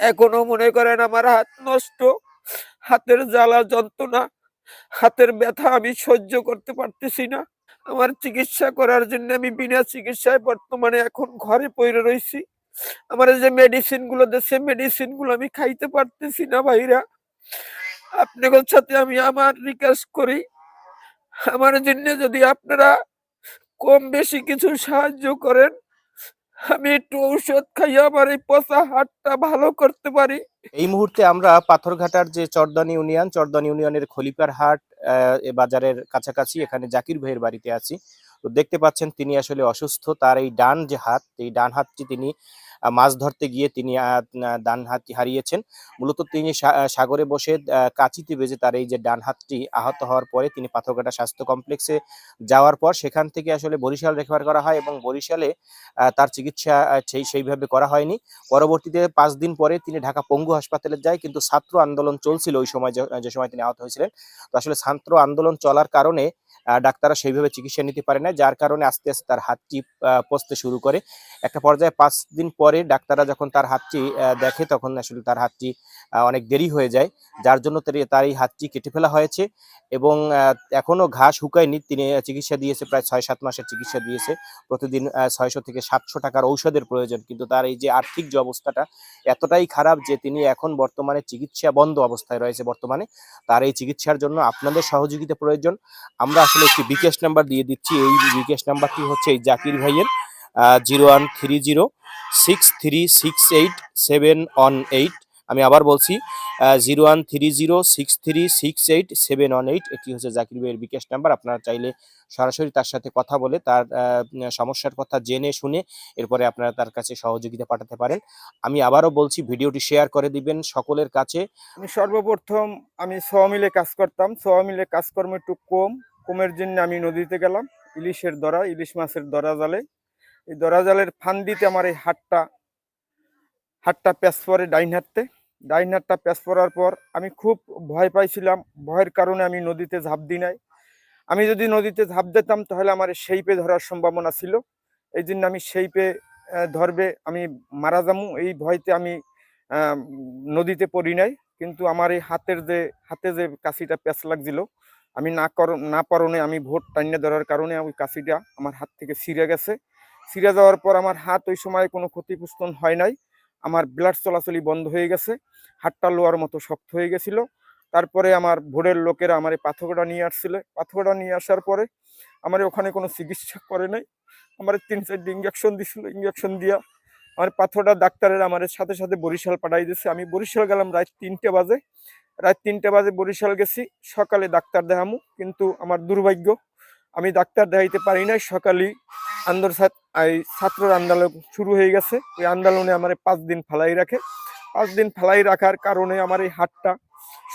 এখনও মনে করেন আমার হাত নষ্ট, হাতের জ্বালা, যন্ত্রণা, হাতের ব্যথা আমি সহ্য করতে পারতেছি না। আমার চিকিৎসা করার জন্য আমি বিনা চিকিৎসায় বর্তমানে এখন ঘরে পড়ে রয়েছি। আমার যে মেডিসিনগুলো দেশে মেডিসিনগুলো আমি খাইতে পারতেছি না ভাইরা। আপনাদের সাথে আমি আমার রিকোয়েস্ট করি, আমার জন্য যদি আপনারা কম বেশি কিছু সাহায্য করেন আমি একটু ঔষধ খাইয়ে আমার এই পচা হাটটা ভালো করতে পারি। এই মুহূর্তে আমরা পাথরঘাটার যে চরদান ইউনিয়ন, চরদান ইউনিয়নের খলিপার হাট বাজারের কাছাকাছি এখানে জাকির ভাইয়ের বাড়িতে আছি। তো দেখতে পাচ্ছেন, তিনি আসলে অসুস্থ। তার এই ডান যে হাত, এই ডান হাতটি তিনি মাছ ধরতে গিয়ে তিনি ডান হাতটি হারিয়েছেন। মূলত তিনি সাগরে বসে কাঁচিতে বেজে তার এই যে ডান হাতটি আহত হওয়ার পরে তিনি পাথরঘাটা স্বাস্থ্য কমপ্লেক্সে যাওয়ার পর সেখান থেকে আসলে বরিশাল রেফার করা হয় এবং বরিশালে তার চিকিৎসা সেই, সেইভাবে করা হয়নি। পরবর্তীতে পাঁচ দিন পরে তিনি ঢাকা পঙ্গু হাসপাতালে যায়, কিন্তু ছাত্র আন্দোলন চলছিল ওই সময় যে সময় তিনি আহত হয়েছিলেন। তো আসলে ছাত্র আন্দোলন চলার কারণে ডাক্তাররা সেইভাবে চিকিৎসা নিতে পারে না, যার কারণে আস্তে আস্তে তার হাতটি পচতে শুরু করে। একটা পর্যায়ে পাঁচ দিন পরে ডাক্তাররা যখন তার হাতটি দেখে, তখন আসলে তার হাতটি অনেক দেরি হয়ে যায়। যার জন্য তার- এই হাতটি কেটে ফেলা হয়েছে এবং এখনও ঘাস শুকায়নি। তিনি চিকিৎসা দিয়েছে প্রায় ছয় সাত মাসের চিকিৎসা দিয়েছে। প্রতিদিন ছয়শো থেকে সাতশো টাকার ঔষধের প্রয়োজন। কিন্তু তার এই যে আর্থিক যে অবস্থাটা, এতটাই খারাপ যে তিনি এখন বর্তমানে চিকিৎসা বন্ধ অবস্থায় রয়েছে বর্তমানে। তার এই চিকিৎসার জন্য আপনাদের সহযোগিতা প্রয়োজন। আমরা আসলে একটি বিকাশ নাম্বার দিয়ে দিচ্ছি। এই বিকাশ নাম্বারটি হচ্ছে এই জাকির ভাইয়ের zero one three zero six three six eight seven one eight. আমি আবার বলছি zero one three zero six three six eight seven one eight এটি হচ্ছে জাকির ভাইয়ের বিকাশ নাম্বার। আপনারা চাইলে সরাসরি তার সাথে কথা বলে তার সমস্যার কথা জেনে শুনে এরপরে আপনারা তার কাছে সহযোগিতা পাঠাতে পারেন। আমি আবারও বলছি, ভিডিওটি শেয়ার করে দিবেন সকলের কাছে। আমি সর্বপ্রথম আমি ছ মিলে কাজ করতাম। ছ মিলে কাজকর্ম একটু কম। কমের জন্য আমি নদীতে গেলাম, ইলিশের দরা, ইলিশ মাছের দরা জালে। এই দরা জালের ফান্দিতে আমার এই হাটটা হাটটা প্যাঁচ পরে ডাইন হাটতে। ডাইন হাটটা প্যাঁচ পড়ার পর আমি খুব ভয় পাইছিলাম। ভয়ের কারণে আমি নদীতে ঝাঁপ দিই নাই। আমি যদি নদীতে ঝাঁপ দিতাম, তাহলে আমার সেইপে ধরার সম্ভাবনা ছিল। এই জন্য আমি সেইপে ধরবে, আমি মারা যামু এই ভয়তে আমি নদীতে পড়ি নাই। কিন্তু আমার এই হাতের যে, হাতে যে কাশিটা প্যাঁচ লাগছিল, আমি না কর, না পারণে আমি ভোট টাইনে ধরার কারণে ওই কাশিটা আমার হাত থেকে ছিঁড়ে গেছে। ছিঁড়ে যাওয়ার পর আমার হাত ওই সময় কোনো ক্ষতিপুষ্টন হয় নাই। আমার ব্লাড চলাচলই বন্ধ হয়ে গেছে, হাতটা লোয়ার মতো শক্ত হয়ে গেছিল। তারপরে আমার ভোরের লোকেরা আমার এই পাথরটা নিয়ে আসছিল। পাথরটা নিয়ে আসার পরে আমার ওখানে কোনো চিকিৎসা করে নাই। আমার তিন চারটি ইঞ্জেকশন দিছিল ইঞ্জেকশন দিয়া আমার পাথরটা ডাক্তারের আমার সাথে সাথে বরিশাল পাঠাই দিয়েছে আমি বরিশাল গেলাম রাত তিনটে বাজে। রাত তিনটে বাজে বরিশাল গেছি। সকালে ডাক্তার দেখামু, কিন্তু আমার দুর্ভাগ্য আমি ডাক্তার দেখাইতে পারি নাই। সকালেই আন্দোলন এই ছাত্রর আন্দোলন শুরু হয়ে গেছে। ওই আন্দোলনে আমার পাঁচ দিন ফালাই রাখে। পাঁচ দিন ফালাই রাখার কারণে আমার এই হাটটা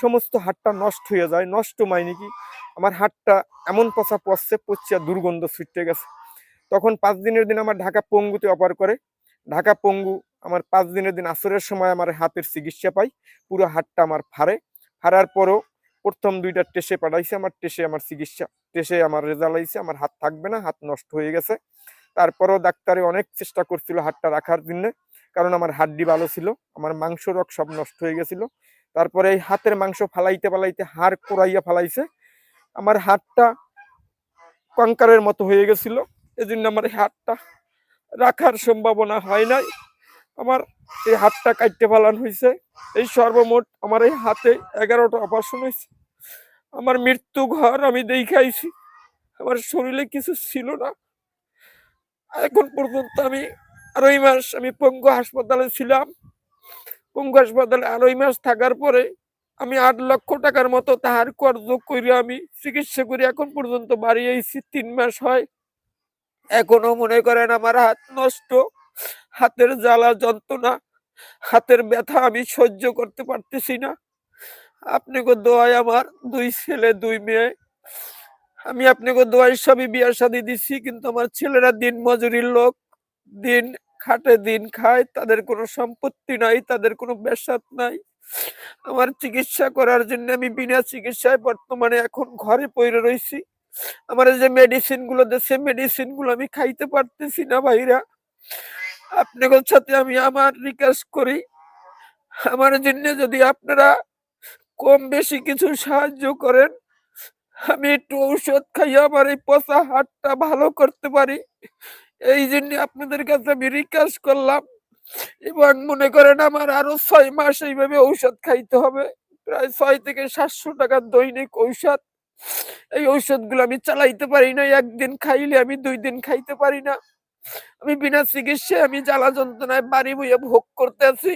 সমস্ত হাটটা নষ্ট হয়ে যায়। নষ্ট মানে কি? আমার হাটটা এমন পচা পচছে পচিয়া দুর্গন্ধ ছুটতে গেছে। তখন পাঁচ দিনের দিন আমার ঢাকা পঙ্গুতে অপার করে। ঢাকা পঙ্গু আমার পাঁচ দিনের দিন আসরের সময় আমার হাতের চিকিৎসা পাই। পুরো হাতটা আমার ফাড়ে। ফাড়ার পরও প্রথম দুইটা টেসে পাঠাইছে, আমার টেসে আমার চিকিৎসা টেসে আমার রেজাল্ট আইছে, আমার হাত থাকবে না, হাত নষ্ট হয়ে গেছে। তারপরেও ডাক্তারে অনেক চেষ্টা করছিল হাতটা রাখার জন্য, কারণ আমার হাড্ডি ভালো ছিল, আমার মাংস রক সব নষ্ট হয়ে গেছিল। তারপরে এই হাতের মাংস ফালাইতে ফালাইতে হাড় কোরাইয়া ফালাইছে। আমার হাতটা কঙ্কারের মতো হয়ে গেছিল, এজন্য আমার হাতটা রাখার সম্ভাবনা হয় নাই। আমার এই হাতটা কাটতে ফেলান হয়েছে এই সর্বমোট আমার এই হাতে এগারোটা অপারেশন হয়েছে আমার মৃত্যু ঘর আমি দেখাইছি। আমার শরীরে কিছু ছিল না। এখন পর্যন্ত আমি আড়াই মাস আমি পঙ্গু হাসপাতালে ছিলাম। পঙ্গু হাসপাতালে আড়াই মাস থাকার পরে আমি আট লক্ষ টাকার মতো তাহার কর্জ করে আমি চিকিৎসা করি। এখন পর্যন্ত বাড়ি আইছি, তিন মাস হয়। এখনও মনে করেন আমার হাত নষ্ট। হাতের জ্বালা যন্ত্রণা, হাতের ব্যথা আমি সহ্য করতে পারতেছি না। আপনাকে দোয়ায় আমার দুই ছেলে, দুই মেয়ে। আমি আপনাকে দোয়ায় সবই বিয়ার শাদি দিছি, কিন্তু আমার ছেলেরা দিন মজুরির লোক। দিন খাটে দিন খায়, তাদের কোনো সম্পত্তি নাই, তাদের কোনো বেসাত নাই। আমার চিকিৎসা করার জন্য আমি বিনা চিকিৎসায় বর্তমানে এখন ঘরে পড়ে রয়েছি আমার যে মেডিসিনগুলো দেশে মেডিসিনগুলো আমি খাইতে পারতেছি না ভাইরা। আপনাদের সাথে আমি আমার রিকোয়েস্ট করি। আমার জন্য যদি আপনারা কম বেশি কিছু সাহায্য করেন, আমি একটু ঔষধ খাইয়ে আমার এই পচা হাটটা ভালো করতে পারি। এই জন্য আপনাদের কাছে আমি রিকোয়েস্ট করলাম। এবং মনে করেন আমার আরও ছয় মাস এইভাবে ঔষধ খাইতে হবে। প্রায় ছয় থেকে সাতশো টাকার দৈনিক ঔষধ। এই ঔষধগুলো আমি চালাইতে পারি না একদিন খাইলে আমি দুই দিন খাইতে পারি না। আমি বিনা চিকিৎসায় আমি জ্বালা যন্ত্রণায় বাড়ি বইয়ে ভোগ করতে আছি।